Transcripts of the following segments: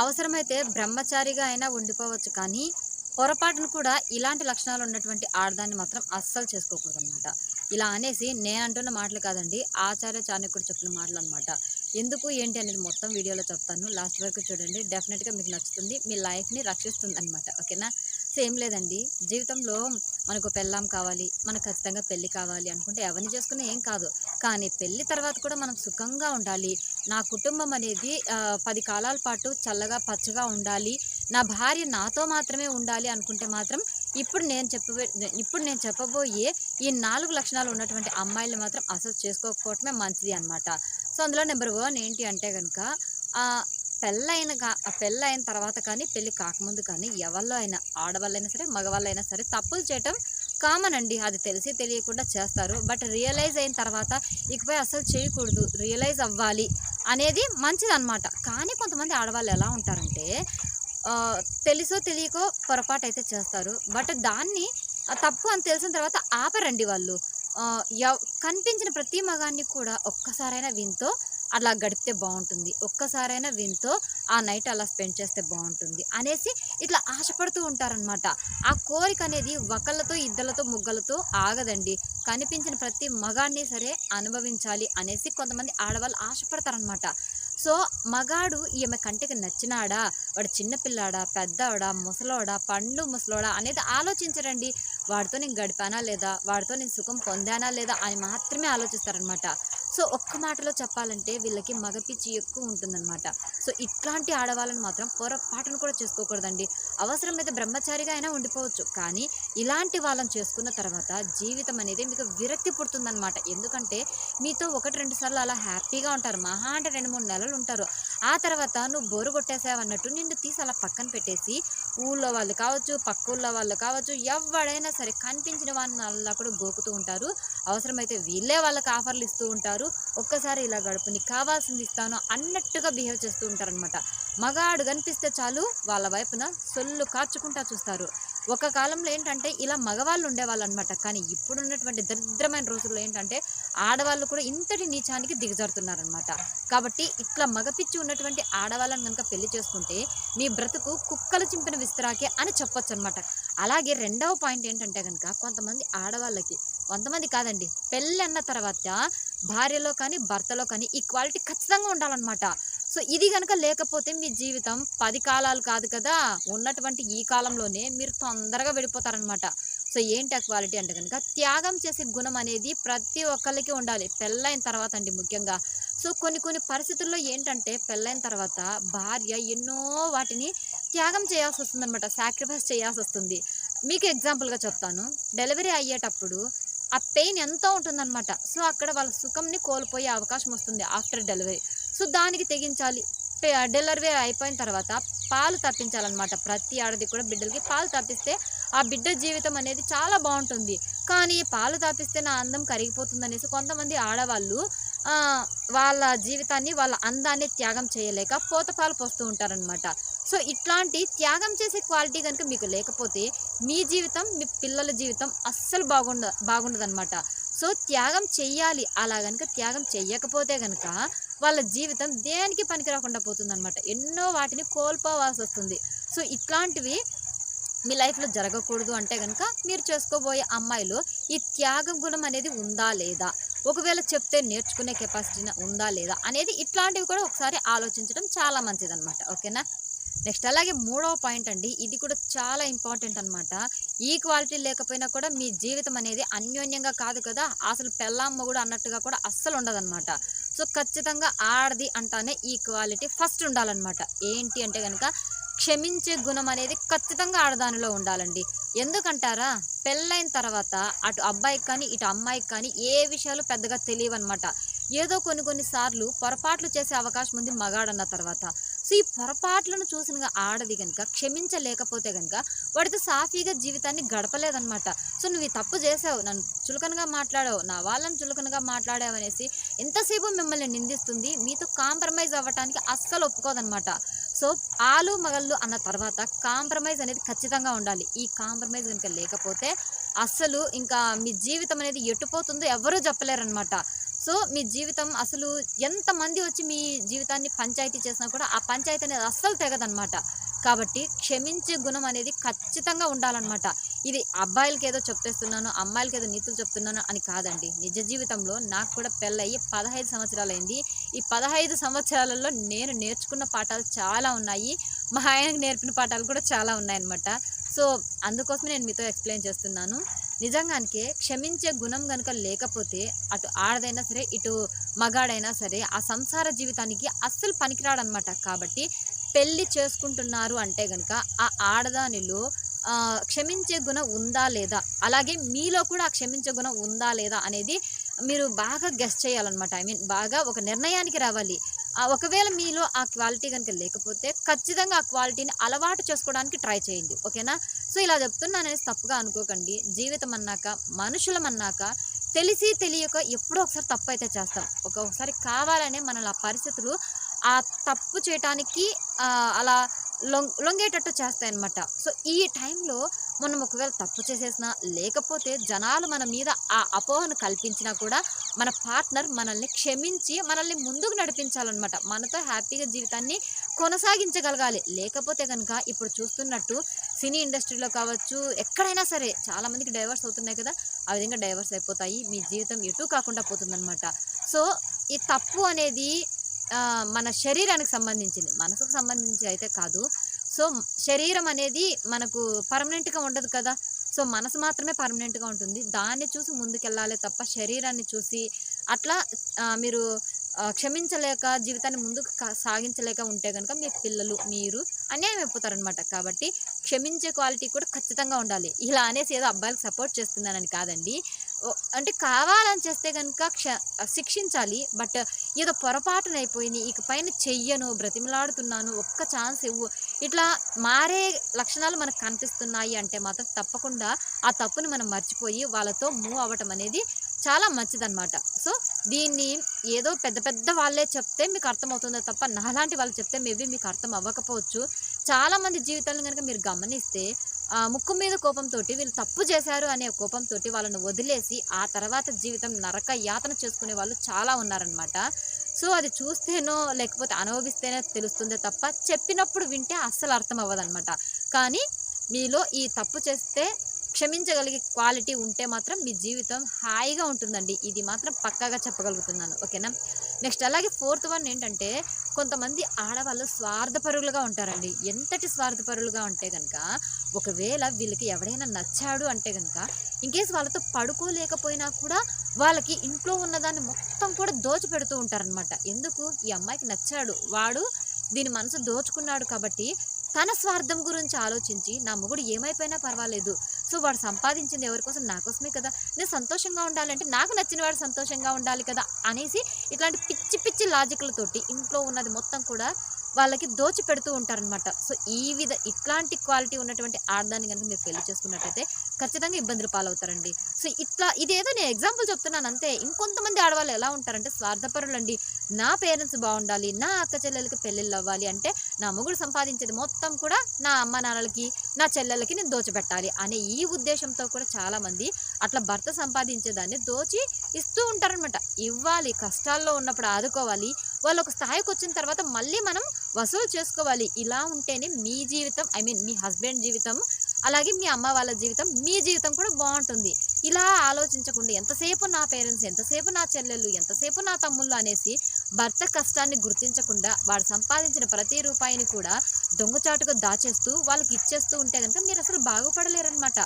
అవసరమైతే బ్రహ్మచారిగా అయినా ఉండిపోవచ్చు కానీ పొరపాటును కూడా ఇలాంటి లక్షణాలు ఉన్నటువంటి ఆడదాన్ని మాత్రం అస్సలు చేసుకోకూడదు అనమాట ఇలా అనేసి నేను అంటున్న మాటలు కాదండి ఆచార్య చాణక్యుడు చెప్పిన మాటలు అనమాట ఎందుకు ఏంటి అనేది మొత్తం వీడియోలో చెప్తాను. లాస్ట్ వరకు చూడండి. డెఫినెట్గా మీకు నచ్చుతుంది. మీ లైఫ్ని రక్షిస్తుంది అనమాట ఓకేనా? సో ఏం లేదండి. జీవితంలో మనకు పెళ్ళాం కావాలి మనకు ఖచ్చితంగా పెళ్ళి కావాలి అనుకుంటే ఎవరిని చేసుకునే ఏం కాదు. కానీ పెళ్ళి తర్వాత కూడా మనం సుఖంగా ఉండాలి. నా కుటుంబం అనేది పది కాలాల పాటు చల్లగా పచ్చగా ఉండాలి. నా భార్య నాతో మాత్రమే ఉండాలి అనుకుంటే మాత్రం ఇప్పుడు నేను చెప్పబో ఇప్పుడు నేను చెప్పబోయే ఈ నాలుగు లక్షణాలు ఉన్నటువంటి అమ్మాయిలు మాత్రం అసలు చేసుకోకపోవటమే మంచిది అనమాట సో అందులో నెంబర్ వన్ ఏంటి అంటే కనుక పెళ్ళైన కా ఆ పెళ్ళైన తర్వాత కానీ పెళ్ళి కాకముందు కానీ ఎవరిలో అయినా ఆడవాళ్ళైనా సరే మగవాళ్ళైనా సరే తప్పులు చేయటం కామన్ అండి. అది తెలిసి తెలియకుండా చేస్తారు. బట్ రియలైజ్ అయిన తర్వాత ఇకపై అసలు చేయకూడదు. రియలైజ్ అవ్వాలి అనేది మంచిదన్నమాట. కానీ కొంతమంది ఆడవాళ్ళు ఎలా ఉంటారంటే తెలుసో తెలియకో పొరపాటు అయితే చేస్తారు. బట్ దాన్ని తప్పు అని తెలిసిన తర్వాత ఆపరండి వాళ్ళు. ఎవ్- కనిపించిన ప్రతి మగాన్ని కూడా ఒక్కసారైనా వింతో అలా గడిపితే బాగుంటుంది. ఒక్కసారైనా వీనితో ఆ నైట్ అలా స్పెండ్ చేస్తే బాగుంటుంది అనేసి ఇట్లా ఆశపడుతూ ఉంటారనమాట ఆ కోరిక అనేది ఒకళ్ళతో ఇద్దలతో ముగ్గులతో ఆగదండి. కనిపించిన ప్రతి మగాడిని సరే అనుభవించాలి అనేసి కొంతమంది ఆడవాళ్ళు ఆశపడతారనమాట సో మగాడు ఈమె కంటికి నచ్చినాడా? వాడు చిన్నపిల్లాడా పెద్దవాడా? ముసలోడా? పండు ముసలోడా? అనేది ఆలోచించరండి. వాడితో నేను గడిపానా లేదా? వాడితో నేను సుఖం పొందానా లేదా? అని మాత్రమే ఆలోచిస్తారనమాట సో ఒక్క మాటలో చెప్పాలంటే వీళ్ళకి మగపిచ్చి ఎక్కువ ఉంటుందన్నమాట. సో ఇట్లాంటి ఆడవాళ్ళని మాత్రం పొరపాటును కూడా చేసుకోకూడదండి. అవసరమైతే బ్రహ్మచారిగా అయినా ఉండిపోవచ్చు. కానీ ఇలాంటి వాళ్ళని చేసుకున్న తర్వాత జీవితం అనేది మీకు విరక్తి పుడుతుందనమాట ఎందుకంటే మీతో ఒకటి రెండు సార్లు అలా హ్యాపీగా ఉంటారు. మహా అంటే రెండు మూడు నెలలు ఉంటారు. ఆ తర్వాత నువ్వు బోరు కొట్టేసావు అన్నట్టు నిన్ను తీసి అలా పక్కన పెట్టేసి ఊళ్ళో వాళ్ళు కావచ్చు పక్క ఊళ్ళో వాళ్ళు కావచ్చు ఎవడైనా సరే కనిపించిన వాళ్ళని అలా కూడా గోకుతూ ఉంటారు. అవసరమైతే వీళ్ళే వాళ్ళకి ఆఫర్లు ఇస్తూ ఉంటారు. ఒక్కసారి ఇలా గడుపు నీకు కావాల్సింది ఇస్తాను అన్నట్టుగా బిహేవ్ చేస్తూ ఉంటారనమాట మగాడు కనిపిస్తే చాలు వాళ్ళ వైపున సొల్లు కార్చుకుంటా చూస్తారు. ఒక కాలంలో ఏంటంటే ఇలా మగవాళ్ళు ఉండేవాళ్ళు అనమాట కానీ ఇప్పుడున్నటువంటి దరిద్రమైన రోజుల్లో ఏంటంటే ఆడవాళ్ళు కూడా ఇంతటి నీచానికి దిగజారుతున్నారనమాట. కాబట్టి ఇట్లా మగపిచ్చి ఉన్నటువంటి ఆడవాళ్ళని కనుక పెళ్ళి చేసుకుంటే మీ బ్రతుకు కుక్కలు చింపిన విస్తరాకే అని చెప్పొచ్చు అనమాట అలాగే రెండవ పాయింట్ ఏంటంటే కనుక కొంతమంది ఆడవాళ్ళకి కొంతమంది కాదండి పెళ్ళి అన్న తర్వాత భార్యలో కానీ భర్తలో కానీ ఈక్వాలిటీ ఖచ్చితంగా ఉండాలన్నమాట. సో ఇది కనుక లేకపోతే మీ జీవితం పది కాలాలు కాదు కదా. ఉన్నటువంటి ఈ కాలంలోనే మీరు తొందరగా వెళ్ళిపోతారనమాట సో ఏంటి ఆ క్వాలిటీ అంటే కనుక త్యాగం చేసే గుణం అనేది ప్రతి ఒక్కరికి ఉండాలి. పెళ్ళైన తర్వాత అండి ముఖ్యంగా. సో కొన్ని కొన్ని పరిస్థితుల్లో ఏంటంటే పెళ్ళైన తర్వాత భార్య ఎన్నో వాటిని త్యాగం చేయాల్సి వస్తుంది అనమాట సాక్రిఫైస్ చేయాల్సి వస్తుంది. మీకు ఎగ్జాంపుల్గా చెప్తాను. డెలివరీ అయ్యేటప్పుడు ఆ పెయిన్ ఎంతో ఉంటుందన్నమాట. సో అక్కడ వాళ్ళ సుఖంని కోల్పోయే అవకాశం వస్తుంది ఆఫ్టర్ డెలివరీ సో దానికి తెగించాలి. డెలివరీ అయిపోయిన తర్వాత పాలు తప్పించాలన్నమాట. ప్రతి ఆడది కూడా బిడ్డలకి పాలు తప్పిస్తే ఆ బిడ్డ జీవితం అనేది చాలా బాగుంటుంది. కానీ పాలు తాపిస్తే నా అందం కరిగిపోతుంది అనేసి కొంతమంది ఆడవాళ్ళు వాళ్ళ జీవితాన్ని వాళ్ళ అందాన్ని త్యాగం చేయలేక పోత పాలు పోస్తూ ఉంటారనమాట సో ఇట్లాంటి త్యాగం చేసే క్వాలిటీ కనుక మీకు లేకపోతే మీ జీవితం మీ పిల్లల జీవితం అస్సలు బాగుండ బాగుండదన్నమాట. సో త్యాగం చెయ్యాలి. అలా కనుక త్యాగం చెయ్యకపోతే కనుక వాళ్ళ జీవితం దేనికి పనికి రాకుండా పోతుందన్నమాట. ఎన్నో వాటిని కోల్పోవాల్సి వస్తుంది సో ఇట్లాంటివి మీ లైఫ్లో జరగకూడదు అంటే కనుక మీరు చేసుకోబోయే అమ్మాయిలో ఈ త్యాగం గుణం అనేది ఉందా లేదా? ఒకవేళ చెప్తే నేర్చుకునే కెపాసిటీ ఉందా లేదా? అనేది ఇట్లాంటివి కూడా ఒకసారి ఆలోచించడం చాలా మంచిదన్నమాట. ఓకేనా? నెక్స్ట్ అలాగే మూడవ పాయింట్ అండి ఇది కూడా చాలా ఇంపార్టెంట్ అనమాట ఈ క్వాలిటీ లేకపోయినా కూడా మీ జీవితం అనేది అన్యోన్యంగా కాదు కదా అసలు పెళ్ళామ్మ కూడా అన్నట్టుగా కూడా అస్సలు ఉండదన్నమాట. సో ఖచ్చితంగా ఆడది అంటానే ఈ క్వాలిటీ ఫస్ట్ ఉండాలన్నమాట. ఏంటి అంటే కనుక క్షమించే గుణం అనేది ఖచ్చితంగా ఆడదానిలో ఉండాలండి. ఎందుకంటారా పెళ్ళైన తర్వాత అటు అబ్బాయికి కానీ ఇటు అమ్మాయికి కానీ ఏ విషయాలు పెద్దగా తెలియవన్నమాట. ఏదో కొన్ని కొన్ని సార్లు పొరపాట్లు చేసే అవకాశం ఉంది మగాడన్న తర్వాత. సో ఈ పొరపాట్లను చూసిన ఆడది కనుక క్షమించలేకపోతే కనుక వాడితో సాఫీగా జీవితాన్ని గడపలేదనమాట సో నువ్వు ఈ తప్పు చేసావు నన్ను చులకనగా మాట్లాడావు నా వాళ్ళని చులకనగా మాట్లాడావు అనేసి ఎంతసేపు మిమ్మల్ని నిందిస్తుంది మీతో కాంప్రమైజ్ అవ్వటానికి అస్సలు ఒప్పుకోదనమాట సో ఆలు మగళ్ళు అన్న తర్వాత కాంప్రమైజ్ అనేది ఖచ్చితంగా ఉండాలి. ఈ కాంప్రమైజ్ కనుక లేకపోతే అస్సలు ఇంకా మీ జీవితం అనేది ఎటుపోతుందో ఎవరూ చెప్పలేరనమాట సో మీ జీవితం అసలు ఎంతమంది వచ్చి మీ జీవితాన్ని పంచాయతీ చేసినా కూడా ఆ పంచాయతీ అనేది అస్సలు తెగదనమాట కాబట్టి క్షమించే గుణం అనేది ఖచ్చితంగా ఉండాలన్నమాట. ఇది అబ్బాయిలకి ఏదో చెప్తేస్తున్నాను అమ్మాయిలకి ఏదో నీతులు చెప్తున్నాను అని కాదండి. నిజ జీవితంలో నాకు కూడా పెళ్ళయ్యి పదహైదు సంవత్సరాలు అయింది ఈ పదహైదు సంవత్సరాలలో నేను నేర్చుకున్న పాఠాలు చాలా ఉన్నాయి. మా ఆయనకు నేర్పిన పాఠాలు కూడా చాలా ఉన్నాయన్నమాట. సో అందుకోసమే నేను మీతో ఎక్స్ప్లెయిన్ చేస్తున్నాను. నిజంగానికే క్షమించే గుణం కనుక లేకపోతే అటు ఆడదైనా సరే ఇటు మగాడైనా సరే ఆ సంసార జీవితానికి అస్సలు పనికిరాడనమాట కాబట్టి పెళ్ళి చేసుకుంటున్నారు అంటే కనుక ఆ ఆడదానిలో క్షమించే గుణం ఉందా లేదా? అలాగే మీలో కూడా ఆ క్షమించే గుణం ఉందా లేదా అనేది మీరు బాగా గెస్ట్ చేయాలన్నమాట. ఐ మీన్ బాగా ఒక నిర్ణయానికి రావాలి. ఆ, ఒకవేళ మీలో ఆ క్వాలిటీ కనుక లేకపోతే ఖచ్చితంగా ఆ క్వాలిటీని అలవాటు చేసుకోవడానికి ట్రై చేయండి. ఓకేనా? సో ఇలా చెప్తున్నాననేసి తప్పుగా అనుకోకండి. జీవితం అన్నాక మనుషులం అన్నాక తెలిసి తెలియక ఎప్పుడో ఒకసారి తప్పు అయితే చేస్తాం. ఒక్కొక్కసారి కావాలనే మనల్ని ఆ పరిస్థితులు ఆ తప్పు చేయటానికి అలా లొంగ్ లొంగేటట్టు చేస్తాయన్నమాట. సో ఈ టైంలో మనం ఒకవేళ తప్పు చేసేసినా లేకపోతే జనాలు మన మీద ఆ అపోహను కల్పించినా కూడా మన పార్ట్నర్ మనల్ని క్షమించి మనల్ని ముందుకు నడిపించాలన్నమాట. మనతో హ్యాపీగా జీవితాన్ని కొనసాగించగలగాలి. లేకపోతే కనుక ఇప్పుడు చూస్తున్నట్టు సినీ ఇండస్ట్రీలో కావచ్చు ఎక్కడైనా సరే చాలామందికి డైవర్స్ అవుతున్నాయి కదా ఆ విధంగా డైవర్స్ అయిపోతాయి. మీ జీవితం ఎటు కాకుండా పోతుందన్నమాట. సో ఈ తప్పు అనేది మన శరీరానికి సంబంధించింది. మనసుకు సంబంధించి అయితే కాదు. సో శరీరం అనేది మనకు పర్మనెంట్గా ఉండదు కదా. సో మనసు మాత్రమే పర్మనెంట్గా ఉంటుంది. దాన్ని చూసి ముందుకెళ్ళాలి తప్ప శరీరాన్ని చూసి అట్లా మీరు క్షమించలేక జీవితాన్ని ముందుకు సాగించలేక ఉంటే కనుక మీ పిల్లలు మీరు అన్యాయం అయిపోతారనమాట కాబట్టి క్షమించే క్వాలిటీ కూడా ఖచ్చితంగా ఉండాలి. ఇలా అనేసి ఏదో అబ్బాయిలకు సపోర్ట్ చేస్తున్నానని కాదండి. అంటే కావాలని చేస్తే కనుక క్ష శిక్షించాలి. బట్ ఏదో పొరపాటున అయిపోయింది. ఇక పైన చెయ్యను బ్రతిమలాడుతున్నాను ఒక్క ఛాన్స్ ఇవ్వు. ఇట్లా మారే లక్షణాలు మనకు కనిపిస్తున్నాయి అంటే మాత్రం తప్పకుండా ఆ తప్పుని మనం మర్చిపోయి వాళ్ళతో మూవ్ అవ్వటం అనేది చాలా మంచిదన్నమాట. సో దీన్ని ఏదో పెద్ద పెద్ద వాళ్ళే చెప్తే మీకు అర్థమవుతుందో తప్ప నాలాంటి వాళ్ళు చెప్తే మేబీ మీకు అర్థం అవ్వకపోవచ్చు. చాలామంది జీవితాలను కనుక మీరు గమనిస్తే ముక్కు మీద కోపంతో వీళ్ళు తప్పు చేశారు అనే కోపంతో వాళ్ళను వదిలేసి ఆ తర్వాత జీవితం నరక యాతన చేసుకునే వాళ్ళు చాలా ఉన్నారనమాట సో అది చూస్తేనో లేకపోతే అనుభవిస్తేనే తెలుస్తుందే తప్ప చెప్పినప్పుడు వింటే అస్సలు అర్థం అవ్వదన్నమాట. కానీ మీలో ఈ తప్పు చేస్తే క్షమించగలిగే క్వాలిటీ ఉంటే మాత్రం మీ జీవితం హాయిగా ఉంటుందండి. ఇది మాత్రం పక్కాగా చెప్పగలుగుతున్నాను. ఓకేనా? నెక్స్ట్ అలాగే ఫోర్త్ వన్ ఏంటంటే కొంతమంది ఆడవాళ్ళు స్వార్థపరులుగా ఉంటారండి. ఎంతటి స్వార్థపరులుగా ఉంటే కనుక ఒకవేళ వీళ్ళకి ఎవడైనా నచ్చాడు అంటే కనుక ఇన్కేస్ వాళ్ళతో పడుకోలేకపోయినా కూడా వాళ్ళకి ఇంట్లో ఉన్నదాన్ని మొత్తం కూడా దోచిపెడుతూ ఉంటారనమాట ఎందుకు? ఈ అమ్మాయికి నచ్చాడు. వాడు దీని మనసు దోచుకున్నాడు కాబట్టి తన స్వార్థం గురించి ఆలోచించి నా మొగుడు ఏమైపోయినా పర్వాలేదు. సో వాడు సంపాదించింది ఎవరికోసం నా కోసమే కదా. నేను సంతోషంగా ఉండాలంటే నాకు నచ్చిన వాడు సంతోషంగా ఉండాలి కదా అనేసి ఇట్లాంటి పిచ్చి పిచ్చి లాజిక్లతోటి ఇంట్లో ఉన్నది మొత్తం కూడా వాళ్ళకి దోచి పెడుతూ ఉంటారనమాట సో ఈ విధ ఇట్లాంటి క్వాలిటీ ఉన్నటువంటి ఆడదాన్ని కనుక మీరు పెళ్ళి చేసుకున్నట్టయితే ఖచ్చితంగా ఇబ్బందులు పాలవుతారండి. సో ఇట్లా ఇదేదో నేను ఎగ్జాంపుల్ చెప్తున్నాను అంతే. ఇంకొంతమంది ఆడవాళ్ళు ఎలా ఉంటారంటే స్వార్థపరులండి. నా పేరెంట్స్ బాగుండాలి నా అక్క చెల్లెలకి పెళ్ళిళ్ళు అవ్వాలి అంటే నా మొగుడు సంపాదించేది మొత్తం కూడా నా అమ్మ నాన్నలకి నా చెల్లెలకి నేను దోచిపెట్టాలి అనే ఈ ఉద్దేశంతో కూడా చాలామంది అట్లా భర్త సంపాదించేదాన్ని దోచి ఇస్తూ ఉంటారనమాట ఇవ్వాలి కష్టాల్లో ఉన్నప్పుడు ఆదుకోవాలి వాళ్ళు ఒక స్థాయికి వచ్చిన తర్వాత మళ్ళీ మనం వసూలు చేసుకోవాలి. ఇలా ఉంటేనే మీ జీవితం ఐ మీన్ మీ హస్బెండ్ జీవితం అలాగే మీ అమ్మ వాళ్ళ జీవితం మీ జీవితం కూడా బాగుంటుంది. ఇలా ఆలోచించకుండా ఎంతసేపు నా పేరెంట్స్ ఎంతసేపు నా చెల్లెళ్ళు ఎంతసేపు నా తమ్ముళ్ళు అనేసి భర్త కష్టాన్ని గుర్తించకుండా వాడు సంపాదించిన ప్రతి రూపాయిని కూడా దొంగచాటుగా దాచేస్తూ వాళ్ళకి ఇచ్చేస్తూ ఉంటే కనుక మీరు అసలు బాగుపడలేరనమాట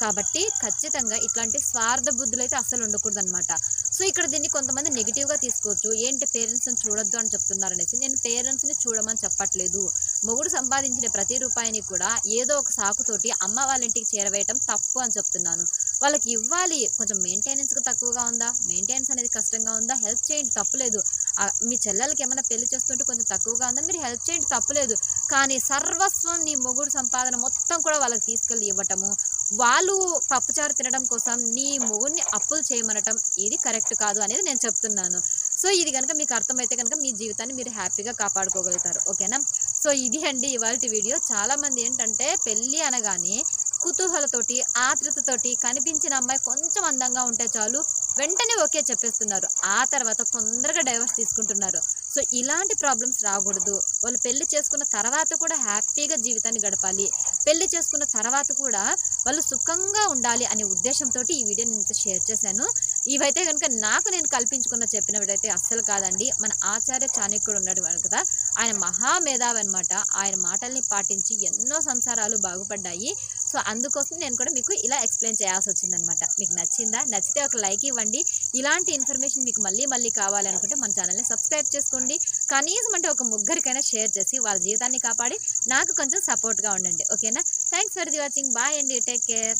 కాబట్టి ఖచ్చితంగా ఇట్లాంటి స్వార్థ బుద్ధులు అయితే అస్సలు ఉండకూడదు అనమాట సో ఇక్కడ దీన్ని కొంతమంది నెగిటివ్గా తీసుకోవచ్చు. ఏంటి పేరెంట్స్ని చూడొద్దు అని చెప్తున్నారు అనేసి నేను పేరెంట్స్ని చూడమని చెప్పట్లేదు. మొగుడు సంపాదించిన ప్రతి రూపాయిని కూడా ఏదో ఒక సాకుతోటి అమ్మ వాళ్ళ ఇంటికి చేరవేయటం తప్పు అని చెప్తున్నాను. వాళ్ళకి ఇవ్వాలి. కొంచెం మెయింటెనెన్స్కి తక్కువగా ఉందా? మెయింటెనెన్స్ అనేది కష్టంగా ఉందా? హెల్ప్ చేయండి. తప్పులేదు. మీ చెల్లెలకి ఏమైనా పెళ్ళి చేస్తుంటే కొంచెం తక్కువగా ఉందా? మీరు హెల్ప్ చేయండి తప్పులేదు. కానీ సర్వస్వం నీ మొగుడు సంపాదన మొత్తం కూడా వాళ్ళకి తీసుకెళ్ళి ఇవ్వటము వాళ్ళు పప్పుచారు తినడం కోసం నీ మొగుడిని అప్పులు చేయమనటం ఇది కరెక్ట్ కాదు అనేది నేను చెప్తున్నాను. సో ఇది కనుక మీకు అర్థమైతే కనుక మీ జీవితాన్ని మీరు హ్యాపీగా కాపాడుకోగలుగుతారు. ఓకేనా? సో ఇది అండి ఇవాళ వీడియో. చాలామంది ఏంటంటే పెళ్ళి అనగానే కుతూహలతోటి ఆతృతతోటి కనిపించిన అమ్మాయి కొంచెం అందంగా ఉంటే చాలు వెంటనే ఓకే చెప్పేస్తున్నారు. ఆ తర్వాత తొందరగా డైవర్స్ తీసుకుంటున్నారు. సో ఇలాంటి ప్రాబ్లమ్స్ రాకూడదు. వాళ్ళు పెళ్ళి చేసుకున్న తర్వాత కూడా హ్యాపీగా జీవితాన్ని గడపాలి. పెళ్ళి చేసుకున్న తర్వాత కూడా వాళ్ళు సుఖంగా ఉండాలి అనే ఉద్దేశంతో ఈ వీడియో నేను షేర్ చేశాను. ఇవైతే కనుక నాకు నేను కల్పించుకున్న చెప్పినవిడైతే అస్సలు కాదండి. మన ఆచార్య చాణక్యుడు ఉన్నాడు కదా. ఆయన మహామేధావి అనమాట ఆయన మాటల్ని పాటించి ఎన్నో సంసారాలు బాగుపడ్డాయి. సో అందుకోసం నేను కూడా మీకు ఇలా ఎక్స్ప్లెయిన్ చేయాల్సి వచ్చిందనమాట మీకు నచ్చిందా? నచ్చితే ఒక లైక్ ఇవ్వండి. ఇలాంటి ఇన్ఫర్మేషన్ మీకు మళ్ళీ మళ్ళీ కావాలనుకుంటే మన ఛానల్ని సబ్స్క్రైబ్ చేసుకోండి. కనీసం అంటే ఒక ముగ్గురికైనా షేర్ చేసి వాళ్ళ జీవితాన్ని కాపాడి నాకు కొంచెం సపోర్ట్గా ఉండండి. ఓకేనా? Thanks for the watching. Bye అండి. Take care.